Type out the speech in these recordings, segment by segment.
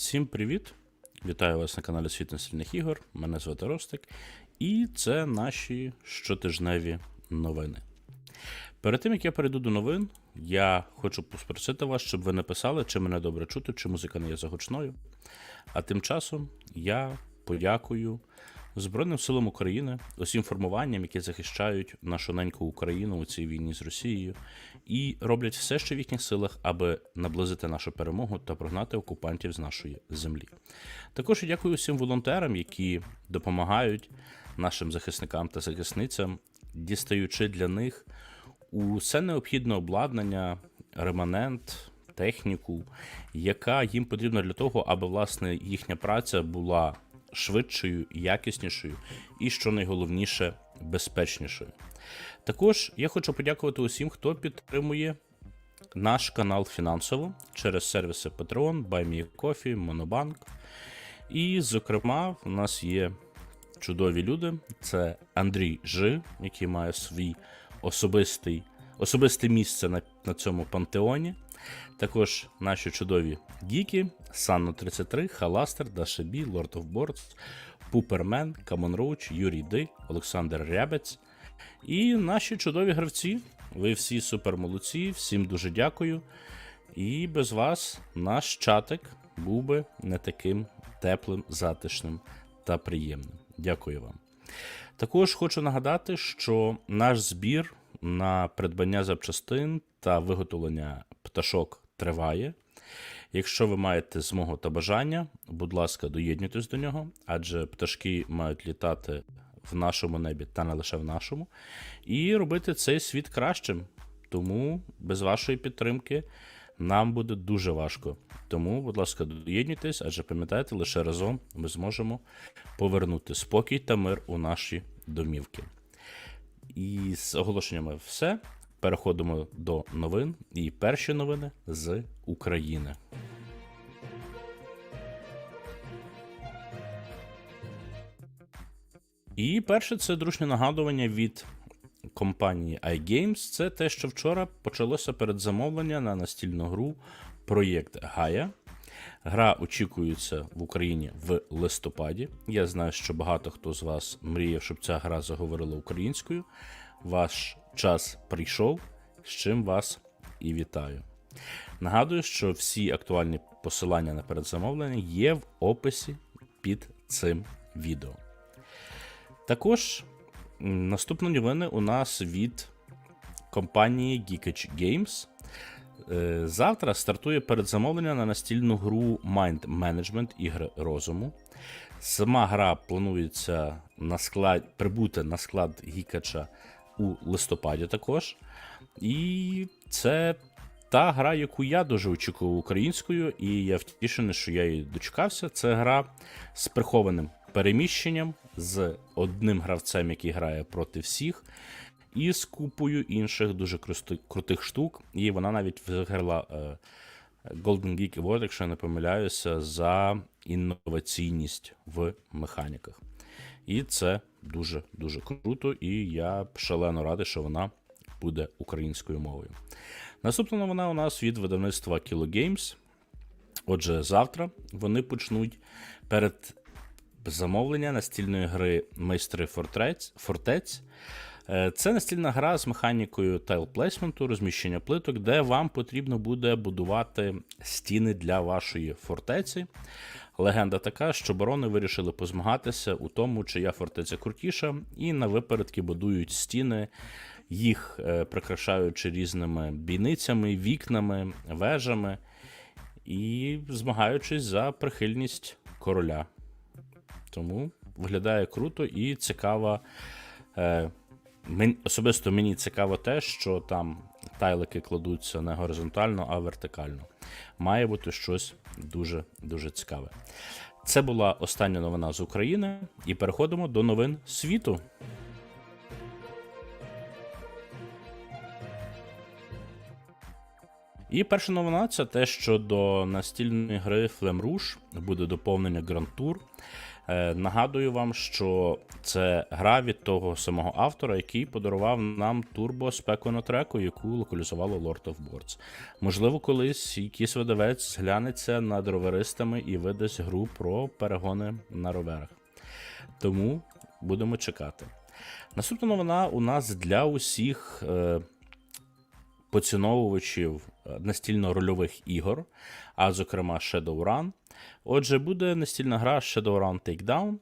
Всім привіт! Вітаю вас на каналі Світ Настільних ігор. Мене звати Ростик, і це наші щотижневі новини. Перед тим як я перейду до новин, я хочу попросити вас, щоб ви написали, чи мене добре чути, чи музика не є загучною. А тим часом я подякую Збройним силам України, усім формуванням, які захищають нашу неньку Україну у цій війні з Росією, і роблять все, що в їхніх силах, аби наблизити нашу перемогу та прогнати окупантів з нашої землі. Також дякую усім волонтерам, які допомагають нашим захисникам та захисницям, дістаючи для них усе необхідне обладнання, реманент, техніку, яка їм потрібна для того, аби власне їхня праця була швидшою, якіснішою і, що найголовніше, безпечнішою. Також я хочу подякувати усім, хто підтримує наш канал фінансово через сервіси Patreon, BuyMeCoffee, Monobank. І, зокрема, у нас є чудові люди. Це Андрій Жи, який має свій особистий, особисте місце на, на цьому пантеоні. Також наші чудові гіки, Санно 33, Халастер, Дашебі, Lord of Boards, Пупермен, Камон Роуч, Юрій Ди, Олександр Рябець. І наші чудові гравці. Ви всі супер молодці, всім дуже дякую. І без вас наш чатик був би не таким теплим, затишним та приємним. Дякую вам. Також хочу нагадати, що наш збір на придбання запчастин та виготовлення пташок триває. Якщо ви маєте змогу та бажання, будь ласка, доєднуйтесь до нього, адже пташки мають літати в нашому небі та не лише в нашому, і робити цей світ кращим. Тому без вашої підтримки нам буде дуже важко. Тому, будь ласка, доєднуйтесь, адже пам'ятайте, лише разом ми зможемо повернути спокій та мир у наші домівки. І з оголошеннями все. Переходимо до новин. І перші новини з України. І перше це дружнє нагадування від компанії iGames. Це те, що вчора почалося передзамовлення на настільну гру проєкт Гая. Гра очікується в Україні в листопаді. Я знаю, що багато хто з вас мріяв, щоб ця гра заговорила українською. Ваш час прийшов, з чим вас і вітаю. Нагадую, що всі актуальні посилання на передзамовлення є в описі під цим відео. Також наступні новини у нас від компанії Geekage Games. Е, Завтра стартує передзамовлення на настільну гру Mind Management ігри розуму. Сама гра планується на склад, прибути на склад Гікача у листопаді також. І це та гра, яку я дуже очікував українською, і я втішений, що я її дочекався. Це гра з прихованим переміщенням, з одним гравцем, який грає проти всіх, і з купою інших дуже крутих штук. І вона навіть виграла е, Golden Geek Award, якщо я не помиляюся, за інноваційність в механіках. І це дуже дуже круто, і я шалено радий, що вона буде українською мовою. Наступна новина у нас від видавництва Kilo Games. Отже, завтра вони почнуть перед замовлення настільної гри Майстри Фортець. Е, Це настільна гра з механікою тайл-плейсменту, розміщення плиток, де вам потрібно буде будувати стіни для вашої фортеці. Легенда така, що барони вирішили позмагатися у тому, чия фортеця крутіша, і на випередки будують стіни, їх е, прикрашаючи різними бійницями, вікнами, вежами, і змагаючись за прихильність короля. Тому виглядає круто і цікаво. Е, мен- особисто мені цікаво те, що там тайлики кладуться не горизонтально, а вертикально. Має бути щось дуже дуже цікаве. Це була остання новина з України, і переходимо до новин світу. І перша новина це те, що до настільної гри Flame Rouge буде доповнення Grand Tour. Е, нагадую вам, що це гра від того самого автора, який подарував нам турбо спеку яку локалізувало Lord of Boards. Можливо, колись якийсь видавець зглянеться над роверистами і видасть гру про перегони на роверах. Тому будемо чекати. Наступна новина у нас для усіх е, поціновувачів е, настільно-рольових ігор, а зокрема Shadowrun. Отже, буде настільна гра Shadowrun Takedown.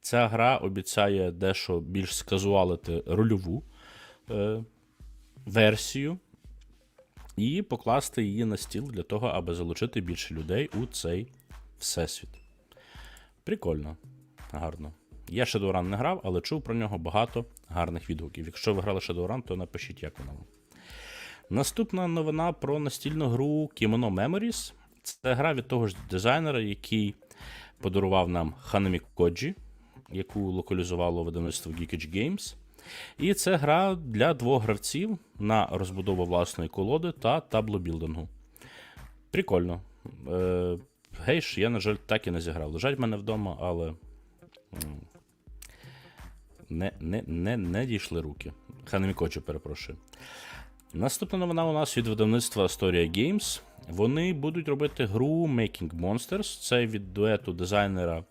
Ця гра обіцяє дещо більш сказуалити рольову е, версію і покласти її на стіл для того, аби залучити більше людей у цей всесвіт. Прикольно, гарно. Я Shadowrun не грав, але чув про нього багато гарних відгуків. Якщо ви грали Shadowrun, то напишіть, як воно вам. Наступна новина про настільну гру Kimono Memories. Це гра від того ж дизайнера, який подарував нам Hanami Koji, яку локалізувало видавництво Geekage Games. І це гра для двох гравців на розбудову власної колоди та таблобілдингу. Прикольно. Е, Гейш, я, на жаль, так і не зіграв. Лежать в мене вдома, але не, не, не, не дійшли руки. Hanami перепрошую. Наступна новина у нас від видавництва Astoria Games. Вони будуть робити гру Making Monsters. Це від дуету дизайнера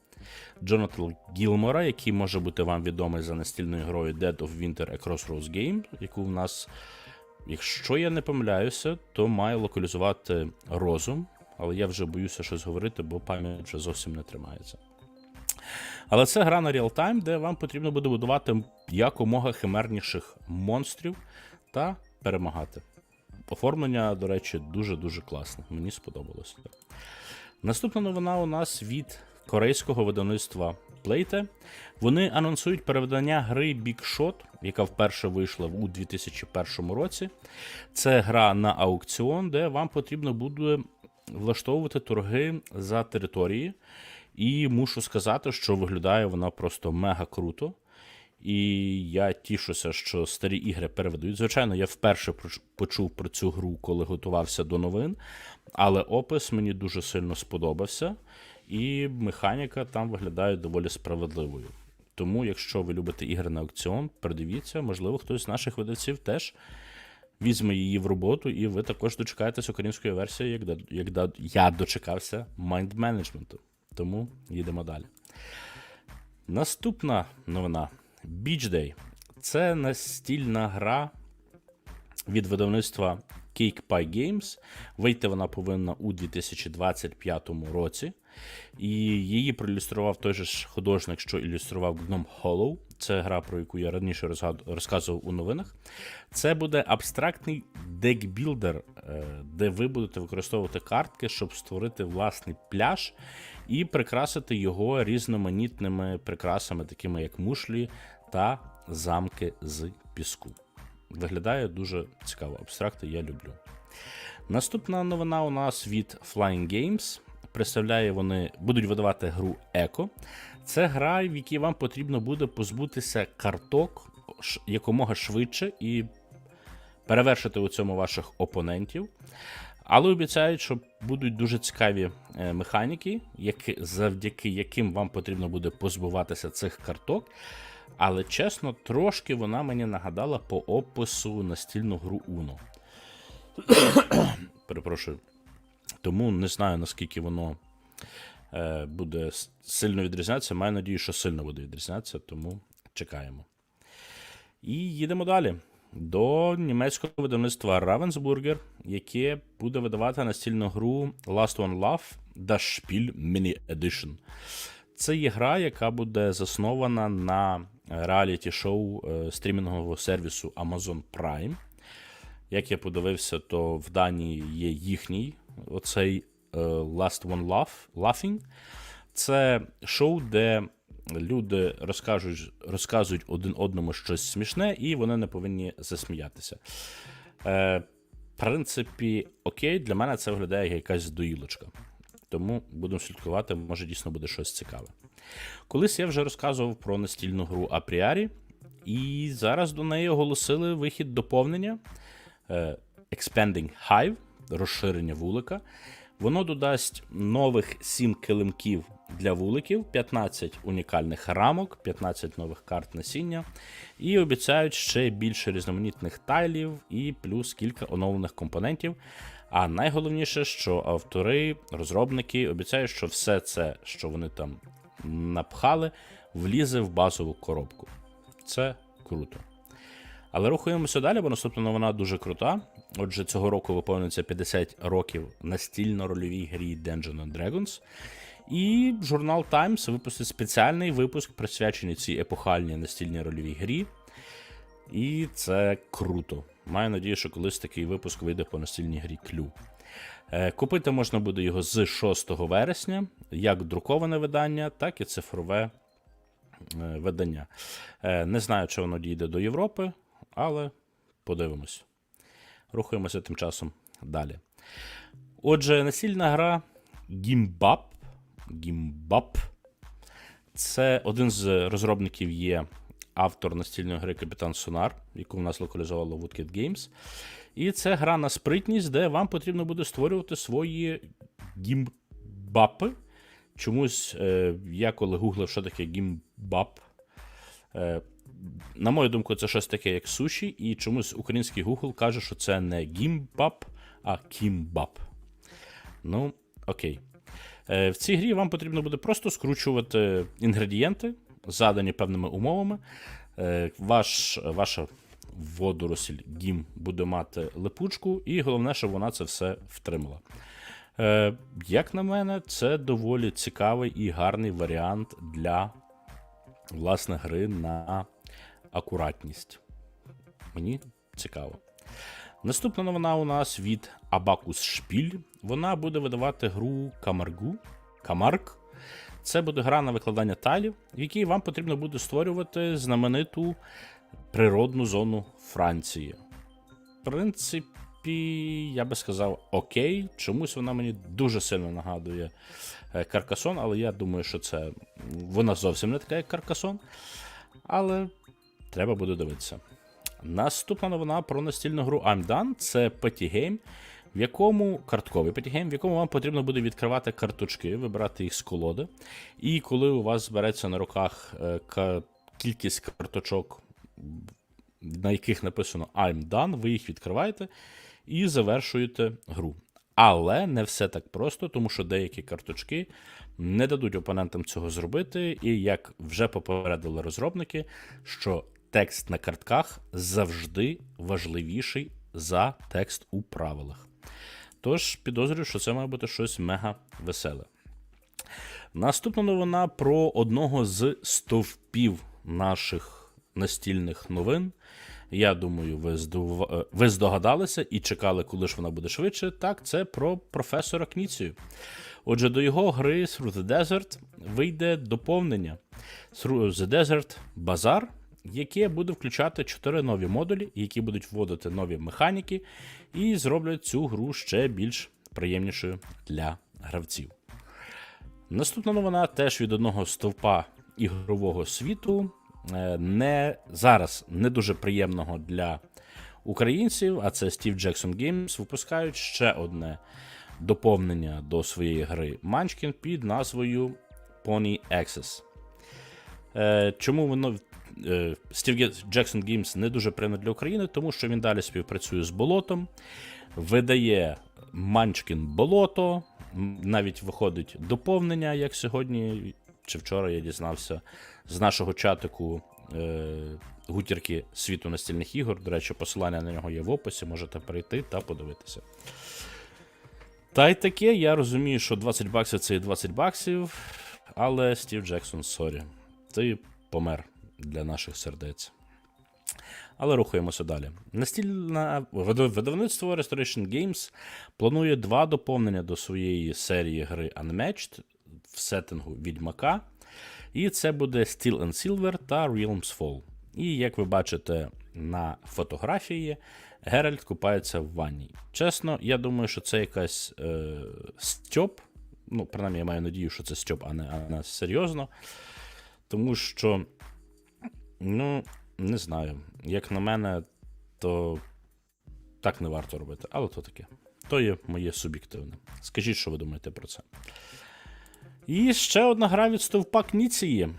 Джонатана Гілмора, який може бути вам відомий за настільною грою Dead of Winter A Crossroads Game, яку в нас, якщо я не помиляюся, то має локалізувати розум. Але я вже боюся щось говорити, бо пам'ять вже зовсім не тримається. Але це гра на реалтайм, де вам потрібно буде будувати якомога химерніших монстрів та перемагати. Оформлення, до речі, дуже-дуже класне. Мені сподобалося. Наступна новина у нас від корейського видавництва Playte. Вони анонсують переведення гри Big Shot, яка вперше вийшла у 2001 році. Це гра на аукціон, де вам потрібно буде влаштовувати торги за території. І мушу сказати, що виглядає вона просто мега круто. І я тішуся, що старі ігри переведуть. Звичайно, я вперше почув про цю гру, коли готувався до новин, але опис мені дуже сильно сподобався, і механіка там виглядає доволі справедливою. Тому, якщо ви любите ігри на аукціон, придивіться, можливо, хтось з наших видавців теж візьме її в роботу, і ви також дочекаєтесь української версії, як, я дочекався Mind Management. Тому їдемо далі. Наступна новина Beach Day. Це настільна гра від видавництва Cake Pie Games. Вийти вона повинна у 2025 році. І її проілюстрував той же ж художник, що ілюстрував Gnome Hollow. Це гра, про яку я раніше розказував у новинах. Це буде абстрактний декбілдер, е, де ви будете використовувати картки, щоб створити власний пляж і прикрасити його різноманітними прикрасами, такими як мушлі та замки з піску. Виглядає дуже цікаво. Абстракти я люблю. Наступна новина у нас від Flying Games. Представляє, вони будуть видавати гру Еко. Це гра, в якій вам потрібно буде позбутися карток якомога швидше і перевершити у цьому ваших опонентів. Але обіцяють, що будуть дуже цікаві е, механіки, які, завдяки яким вам потрібно буде позбуватися цих карток. Але чесно, трошки вона мені нагадала по опису настільну гру Uno. Перепрошую. Тому не знаю, наскільки воно е, буде сильно відрізнятися. Маю надію, що сильно буде відрізнятися, тому чекаємо. І їдемо далі. До німецького видавництва Ravensburger, яке буде видавати настільну гру Last One Love Das Spiel Mini Edition. Це є гра, яка буде заснована на реаліті-шоу е, стрімінгового сервісу Amazon Prime. Як я подивився, то в Данії є їхній оцей е, Last One Laugh, Laughing. Це шоу, де люди розкажуть, розказують один одному щось смішне, і вони не повинні засміятися. Е, в принципі, окей, для мене це виглядає як якась доїлочка. Тому будемо слідкувати, може дійсно буде щось цікаве. Колись я вже розказував про настільну гру Апріарі, і зараз до неї оголосили вихід доповнення е, Expanding Hive. розширення вулика. Воно додасть нових 7 килимків для вуликів, 15 унікальних рамок, 15 нових карт насіння. І обіцяють ще більше різноманітних тайлів і плюс кілька оновлених компонентів. А найголовніше, що автори, розробники обіцяють, що все це, що вони там напхали, влізе в базову коробку. Це круто. Але рухаємося далі, бо наступна новина дуже крута. Отже, цього року виповнюється 50 років настільно-рольовій грі Dungeons Dragons. І журнал Times випустив спеціальний випуск, присвячений цій епохальній настільній рольовій грі. І це круто. Маю надію, що колись такий випуск вийде по настільній грі Клю. Е, Купити можна буде його з 6 вересня, як друковане видання, так і цифрове е, видання. Е, Не знаю, чи воно дійде до Європи, але подивимось. Рухаємося тим часом далі. Отже, настільна гра Gimbap. Gimbap. Це один з розробників є автор настільної гри Капітан Сонар, яку в нас локалізувало Woodkid Games. І це гра на спритність, де вам потрібно буде створювати свої гімбапи. Чомусь е, я коли гуглив, що таке гімбап. На мою думку, це щось таке, як суші, і чомусь український Google каже, що це не гімбап, а кімбап. Ну, окей. Е, В цій грі вам потрібно буде просто скручувати інгредієнти, задані певними умовами. Е, Ваш, ваша водоросль гім буде мати липучку, і головне, щоб вона це все втримала. Е, Як на мене, це доволі цікавий і гарний варіант для власне гри на акуратність. Мені цікаво. Наступна новина у нас від Abacus Шпіль. Вона буде видавати гру Камаргу. Камарк. Це буде гра на викладання тайлів, в якій вам потрібно буде створювати знамениту природну зону Франції. В принципі, я би сказав, окей. Чомусь вона мені дуже сильно нагадує е, Каркасон, але я думаю, що це вона зовсім не така, як Каркасон. Але треба буде дивитися. Наступна новина про настільну гру I'm Done. Це Petty Game, в якому картковий Petty Game, в якому вам потрібно буде відкривати карточки, вибирати їх з колоди. І коли у вас збереться на руках е, кількість карточок, на яких написано I'm Done, ви їх відкриваєте і завершуєте гру. Але не все так просто, тому що деякі карточки не дадуть опонентам цього зробити, і як вже попередили розробники, що текст на картках завжди важливіший за текст у правилах. Тож підозрюю, що це має бути щось мега веселе. Наступна новина про одного з стовпів наших настільних новин. Я думаю, ви, е, ви здогадалися і чекали, коли ж вона буде швидше. Так, це про професора Кніцію. Отже, до його гри Through the Desert вийде доповнення Through the Desert Bazaar, яке буде включати чотири нові модулі, які будуть вводити нові механіки, і зроблять цю гру ще більш приємнішою для гравців. Наступна новина теж від одного стовпа ігрового світу. Е, Не зараз не дуже приємного для українців, а це Steve Jackson Games, випускають ще одне доповнення до своєї гри Munchkin під назвою Pony Access. Е, Чому воно е, Steve Jackson Games не дуже приємно для України? Тому що він далі співпрацює з болотом, видає Munchkin болото, навіть виходить доповнення, як сьогодні чи вчора я дізнався з нашого чатику е, гутірки світу настільних ігор. До речі, посилання на нього є в описі, можете перейти та подивитися. Та й таке, я розумію, що 20 баксів це і 20 баксів, але Стів Джексон, сорі, ти помер для наших сердець. Але рухаємося далі. Настільне видавництво Restoration Games планує два доповнення до своєї серії гри Unmatched в сеттингу Відьмака. І це буде Steel and Silver та Realms Fall. І як ви бачите на фотографії, Геральт купається в ванні. Чесно, я думаю, що це якась е, стьоп. Ну, принаймні, я маю надію, що це стьоп, а не, а не серйозно. Тому що, ну, не знаю, як на мене, то так не варто робити, але то таке. То є моє суб'єктивне. Скажіть, що ви думаєте про це. І ще одна гра від стовпак Ніції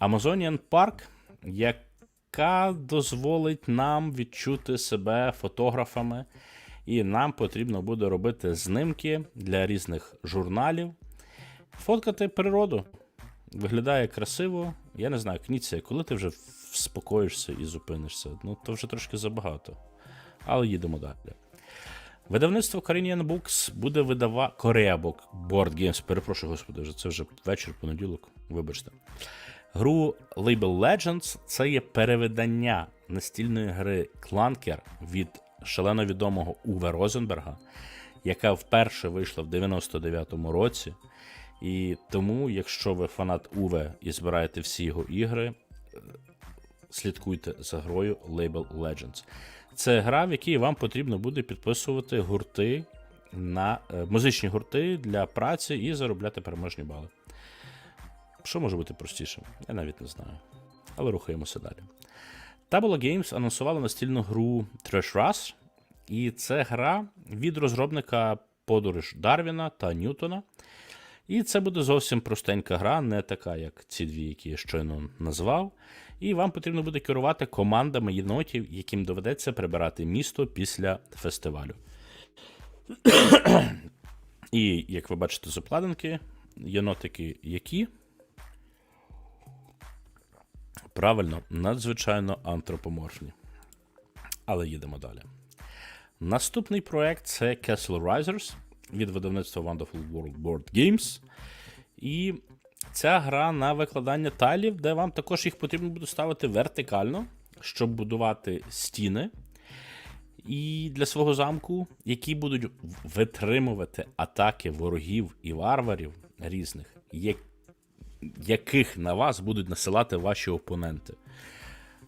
Amazonian Park, яка дозволить нам відчути себе фотографами, і нам потрібно буде робити знимки для різних журналів, фоткати природу. Виглядає красиво. Я не знаю, Кніція, коли ти вже вспокоїшся і зупинишся, ну то вже трошки забагато. Але їдемо далі. Видавництво Korean Books буде видавати Book Board Games. Перепрошую, господи, вже це вже вечір, понеділок. Вибачте. Гру Label Legends це є перевидання настільної гри Clunker від шалено відомого Уве Розенберга, яка вперше вийшла в 99-му році. І тому, якщо ви фанат Уве і збираєте всі його ігри, слідкуйте за грою Label Legends. Це гра, в якій вам потрібно буде підписувати гурти на е, музичні гурти для праці і заробляти переможні бали. Що може бути простіше? Я навіть не знаю. Але рухаємося далі. Tabula Games анонсувала настільну гру Trash Rush, і це гра від розробника подорож Дарвіна та Ньютона. І це буде зовсім простенька гра, не така, як ці дві, які я щойно назвав. І вам потрібно буде керувати командами єнотів, яким доведеться прибирати місто після фестивалю. І, як ви бачите з обкладинки, єнотики які? Правильно, надзвичайно антропоморфні. Але їдемо далі. Наступний проект це Castle Risers від видавництва Wonderful World Board Games. І ця гра на викладання тайлів, де вам також їх потрібно буде ставити вертикально, щоб будувати стіни. І для свого замку, які будуть витримувати атаки ворогів і варварів різних, яких на вас будуть насилати ваші опоненти.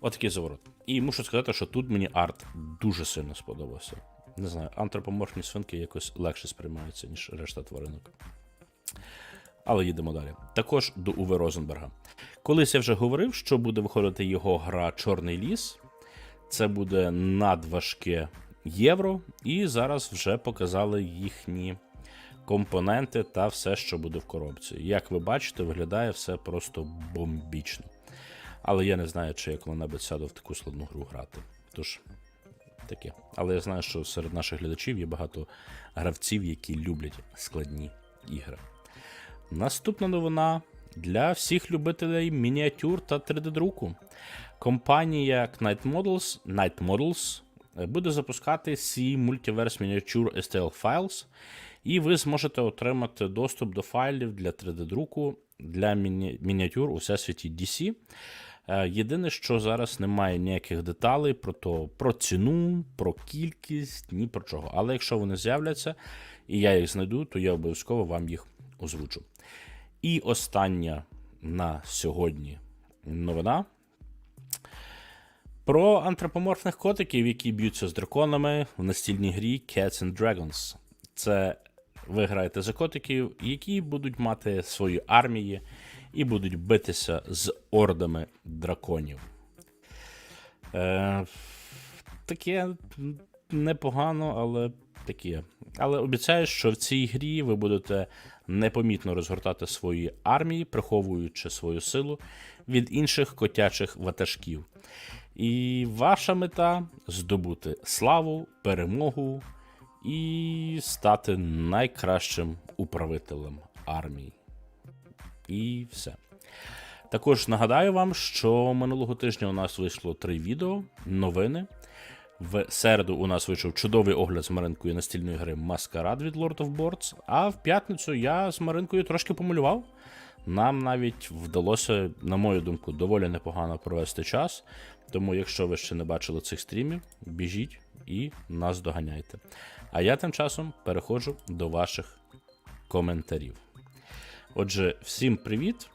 Отакий заворот. І мушу сказати, що тут мені арт дуже сильно сподобався. Не знаю, антропоморфні свинки якось легше сприймаються, ніж решта тваринок. Але їдемо далі. Також до Уве Розенберга. Колись я вже говорив, що буде виходити його гра Чорний ліс. Це буде надважке євро, і зараз вже показали їхні компоненти та все, що буде в коробці. Як ви бачите, виглядає все просто бомбічно. Але я не знаю, чи я коли-небудь сяду в таку складну гру грати. Тож, таке. Але я знаю, що серед наших глядачів є багато гравців, які люблять складні ігри. Наступна новина для всіх любителей мініатюр та 3D-друку. Компанія Knight Models, Knight Models е, буде запускати свій мультиверс мініатюр STL Files, і ви зможете отримати доступ до файлів для 3D-друку для міні- мініатюр у всесвіті DC. Е, Єдине, що зараз немає ніяких деталей про то, про ціну, про кількість, ні про чого. Але якщо вони з'являться і я їх знайду, то я обов'язково вам їх озвучу. І остання на сьогодні новина про антропоморфних котиків, які б'ються з драконами в настільній грі Cats and Dragons. Це ви граєте за котиків, які будуть мати свої армії і будуть битися з ордами драконів. Е, таке непогано, але таке. Але обіцяю, що в цій грі ви будете непомітно розгортати свої армії, приховуючи свою силу від інших котячих ватажків. І ваша мета здобути славу, перемогу і стати найкращим управителем армії. І все. Також нагадаю вам, що минулого тижня у нас вийшло три відео, новини. В середу у нас вийшов чудовий огляд з Маринкою настільної гри Маскарад від Lord of Boards, а в п'ятницю я з Маринкою трошки помалював. Нам навіть вдалося, на мою думку, доволі непогано провести час. Тому, якщо ви ще не бачили цих стрімів, біжіть і нас доганяйте. А я тим часом переходжу до ваших коментарів. Отже, всім привіт.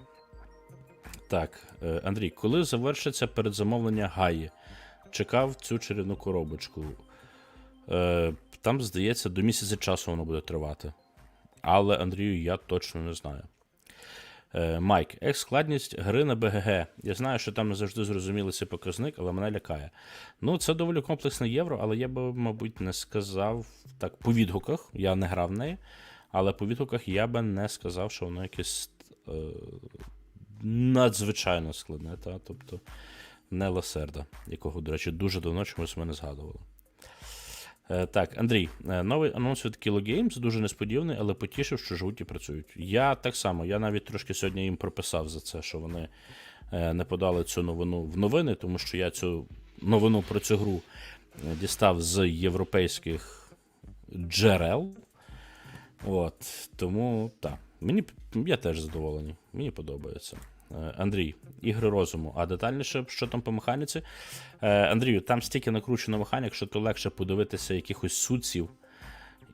Так, е, Андрій, коли завершиться передзамовлення Гаї? Чекав цю чарівну коробочку. Е, Там, здається, до місяця часу воно буде тривати. Але Андрію, я точно не знаю. Е, Майк, екс-складність гри на БГГ. Я знаю, що там не завжди зрозумілий цей показник, але мене лякає. Ну, це доволі комплексне євро, але я би, мабуть, не сказав так по відгуках. Я не грав в неї, але по відгуках я би не сказав, що воно якесь е, надзвичайно складне. Та? Тобто не ласерда, якого, до речі, дуже давно чомусь ми не згадували. Е, Так, Андрій, е, новий анонс від Kilo Games дуже несподіваний, але потішив, що живуть і працюють. Я так само, я навіть трошки сьогодні їм прописав за це, що вони е, не подали цю новину в новини, тому що я цю новину про цю гру е, дістав з європейських джерел. От, тому так. Мені я теж задоволений. Мені подобається. Е, Андрій, ігри розуму. А детальніше, що там по механіці? Е, Андрію, там стільки накручено механік, що то легше подивитися якихось суців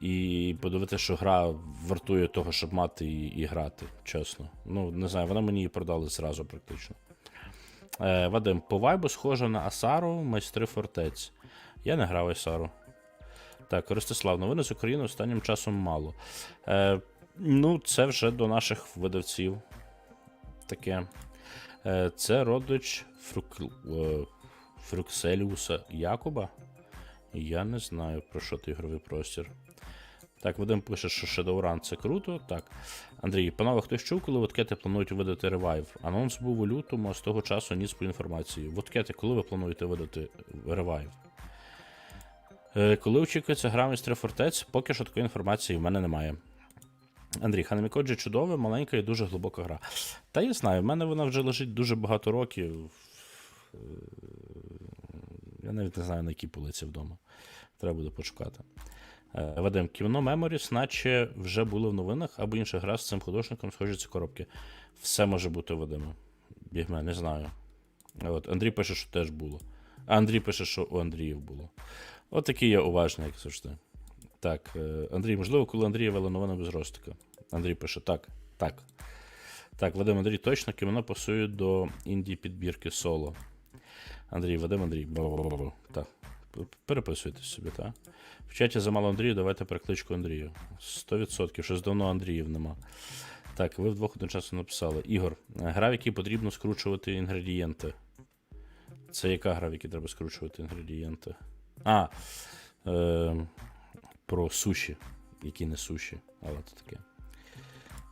і подивитися, що гра вартує того, щоб мати і, і грати, чесно. Ну, не знаю, вона мені її продали зразу практично. Е, Вадим, по вайбу схоже на Асару, майстри фортець. Я не грав Асару. Так, Ростислав, новини з України останнім часом мало. Е, ну, це вже до наших видавців. Таке. Е, це родич Фрук... е, Фрукселіуса Якуба. Я не знаю, про що ти ігровий простір. Так, Вадим пише, що Shadowrun це круто. Так. Андрій, панове, хтось чув, коли Водкети планують видати ревайв? Анонс був у лютому, а з того часу ніс по інформації. Водкети, коли ви плануєте видати ревайв? Е, коли очікується гра містер фортець, поки що такої інформації в мене немає. Андрій, Ханамікоджі чудове, маленька і дуже глибока гра. Та я знаю, в мене вона вже лежить дуже багато років. Е, Я навіть не знаю, на якій полиці вдома. Треба буде почекати. Е, Вадим, кіно Memories, наче вже було в новинах, або інша гра з цим художником схожі ці коробки. Все може бути Вадиме. Бігме, не знаю. От, Андрій пише, що теж було. А Андрій пише, що у Андріїв було. От такий я уважний, як завжди. Так, е, Андрій, можливо, коли Андрія вела без ростика. Андрій пише: так, так. Так, Вадим Андрій, точно кімено пасує до інді підбірки соло. Андрій, Вадим Андрій. Так. Переписуйтесь собі, так? В чаті замало Андрію, давайте перекличку Андрію. 100%, щось давно Андріїв нема. Так, ви вдвох одночасно написали. Ігор, гра, в якій потрібно скручувати інгредієнти. Це яка гра, в якій треба скручувати інгредієнти? А. Е, про суші, які не суші, але це таке.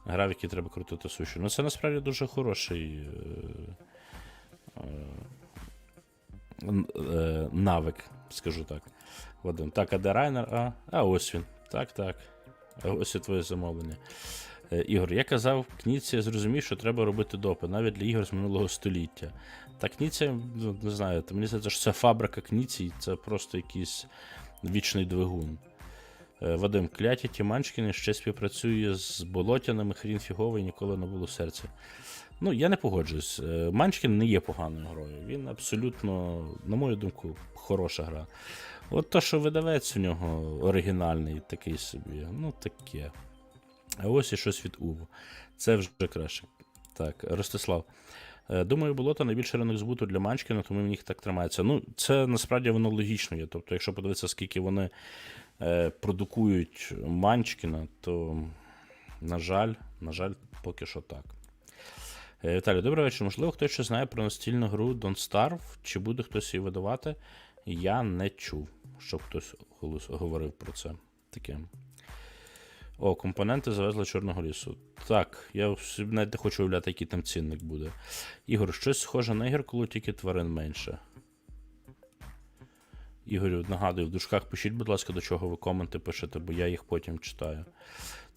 Гра, в якій треба крутити суші. Ну, це насправді дуже хороший е, е, е, навик, скажу так. Вадим. Так, а де Райнер? А, а ось він. Так, так. Ось і твоє замовлення. Е, Ігор, я казав, Кніці я зрозумів, що треба робити допи, навіть для ігор з минулого століття. Та Кніця, ну, не знаю, мені здається, що це фабрика Кніці, це просто якийсь вічний двигун. Е, Вадим, кляті Тіманчкіни ще співпрацює з болотяними, хрін фіговий, ніколи не було серця. Ну, я не погоджуюсь. Е, Манчкін не є поганою грою. Він абсолютно, на мою думку, хороша гра. От то, що видавець в нього оригінальний, такий собі, ну таке. А ось і щось від Уву. Це вже краще. Так, Ростислав. Е, Думаю, болото найбільший ринок збуту для Манчкіна, тому в них так тримається. Ну, це насправді воно логічно є. Тобто, якщо подивитися, скільки вони е, продукують Манчкіна, то, на жаль, на жаль, поки що так. Е, Віталій, добрий вечір. Можливо, хтось ще знає про настільну гру Don't Starve, чи буде хтось її видавати? Я не чув, щоб хтось говорив про це. Таке. О, компоненти завезли Чорного лісу. Так, я навіть не хочу уявляти, який там цінник буде. Ігор, щось схоже на ігор, коли тільки тварин менше. Ігорю, нагадую, в дужках пишіть, будь ласка, до чого ви коменти пишете, бо я їх потім читаю.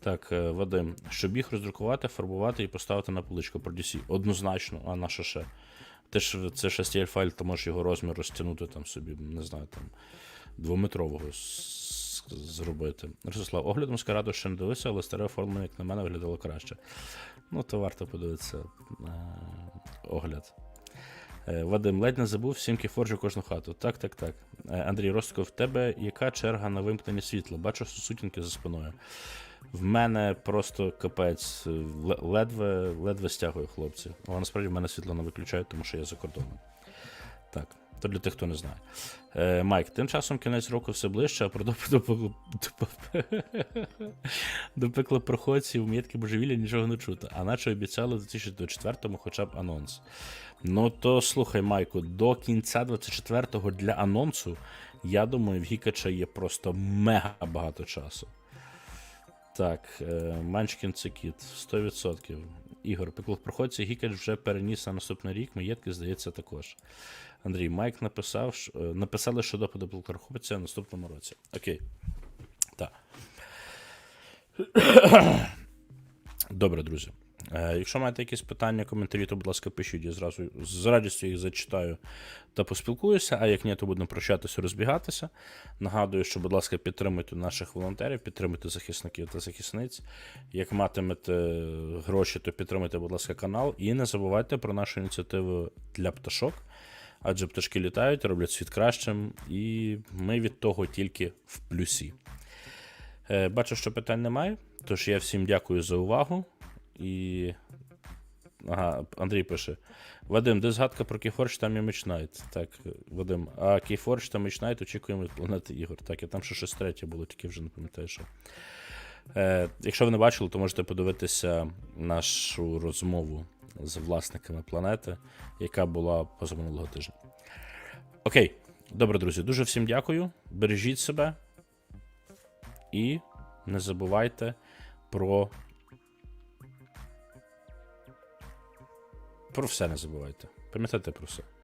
Так, е, Вадим, щоб їх роздрукувати, фарбувати і поставити на поличку про DC. Однозначно, а на ще? Ти ж це ж STL файл, ти можеш його розмір розтягнути там собі, не знаю, там двометрового зробити. Ростислав, оглядом Скараду ще не дивився, але старе оформлення, як на мене, виглядало краще. Ну, то варто подивитися е, огляд. Е, Вадим, ледь не забув сімки форджу кожну хату. Так, так, так. Е, Андрій Ростко, в тебе яка черга на вимкнення світла? Бачу сутінки за спиною. В мене просто капець, ледве, ледве стягує хлопці. Але насправді в мене світло не виключають, тому що я за кордоном. Так, то для тих, хто не знає. Е, Майк, тим часом кінець року все ближче, а про допит до, пеклопроходців мітки божевілля нічого не чути. А наче обіцяли у 2024-му хоча б анонс. Ну то слухай, Майку, до кінця 24-го для анонсу, я думаю, в Гікача є просто мега багато часу. Так, е, Манчкін це кіт, 100%. Ігор, пеклопроходці Гікач вже переніс на наступний рік, маєтки, здається, також. Андрій, Майк написав, що- е, написали, що допит до пеклопроходця в наступному році. Окей. Так. Добре, друзі. Е, якщо маєте якісь питання, коментарі, то, будь ласка, пишіть, я зразу з радістю їх зачитаю та поспілкуюся. А як ні, то будемо прощатися, розбігатися. Нагадую, що, будь ласка, підтримуйте наших волонтерів, підтримуйте захисників та захисниць. Як матимете гроші, то підтримуйте, будь ласка, канал. І не забувайте про нашу ініціативу для пташок. Адже пташки літають, роблять світ кращим, і ми від того тільки в плюсі. Е, Бачу, що питань немає. Тож я всім дякую за увагу. І. Ага, Андрій пише: Вадим, де згадка про Кейфорж, там і Мічнайт. Так, Вадим, а Кейфорж та Мічнайт очікуємо від планети ігор. Так, і там ще щось третє було, тільки вже не пам'ятаю, що. Е, якщо ви не бачили, то можете подивитися нашу розмову з власниками планети, яка була позаминулого тижня. Окей, добре, друзі, дуже всім дякую. Бережіть себе і не забувайте про. Про все не забувайте. Пам'ятайте про все.